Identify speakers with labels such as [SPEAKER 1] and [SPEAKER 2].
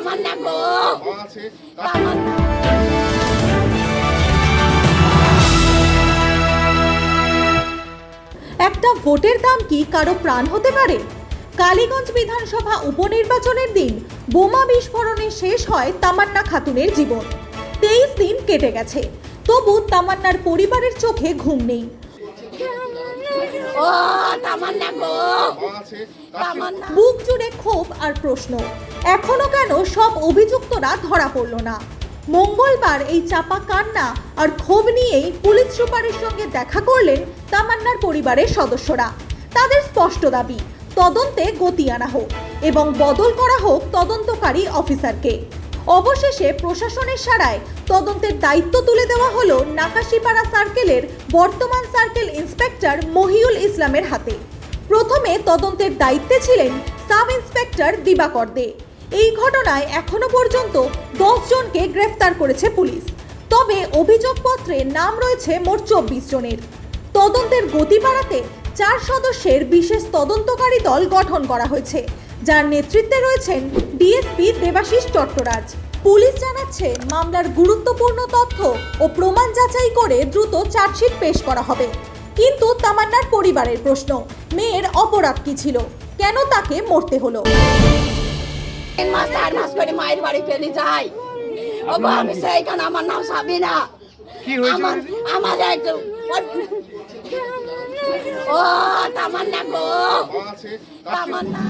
[SPEAKER 1] তামান্না গো। তামান্না
[SPEAKER 2] একটা ভোটের দাম কি কারও প্রাণ হতে পারে? কালীগঞ্জ বিধানসভা উপনির্বাচনের দিন বোমা বিস্ফোরণে শেষ হয় তামান্না খাতুনের জীবন। তেইশ দিন কেটে গেছে। তবু তামান্নার পরিবারের চোখে ঘুম নেই। বুক জুড়ে ক্ষোভ আর প্রশ্ন। এখনও কেন সব অভিযুক্তরা ধরা পড়ল না? মঙ্গলবার এই চাপা কান্না আর ক্ষোভ নিয়েই পুলিশ সুপারের সঙ্গে দেখা করলেন তামান্নার পরিবারের সদস্যরা। তাদের স্পষ্ট দাবি, তদন্তে গতি আনা হোক এবং বদল করা হোক তদন্তকারী অফিসারকে। অবশেষে প্রশাসনের সারায় তদন্তের দায়িত্ব তুলে দেওয়া হলো নাকাশিপাড়া সার্কেলের বর্তমান সার্কেল ইন্সপেক্টর মহিউল ইসলামের হাতে। প্রথমে তদন্তের দায়িত্বে ছিলেন সাব ইন্সপেক্টর দিবাকর দে। এই ঘটনায় এখনও পর্যন্ত জনকে গ্রেফতার করেছে পুলিশ। তবে অভিযোগপত্রে নাম রয়েছে মোট চব্বিশ জনের। তদন্তের গতি বাড়াতে চার সদস্যের বিশেষ তদন্তকারী দল গঠন করা হয়েছে, যার নেতৃত্বে রয়েছেন ডিএসপি দেবাশিস চট্টরাজ। পুলিশ জানাচ্ছে, মামলার গুরুত্বপূর্ণ তথ্য ও প্রমাণ যাচাই করে দ্রুত চার্জশিট পেশ করা হবে। কিন্তু তামান্নার পরিবারের প্রশ্ন, মেয়ের অপরাধ কি ছিল? কেন তাকে মরতে হলো?
[SPEAKER 1] তিন মাস চার মাস করে মায়ের বাড়ি ফেলে যাই। ও আমি সেইখানে আমার নাম সাবিনা। আমার আমার একটু ও তামান্না গো। তামান্না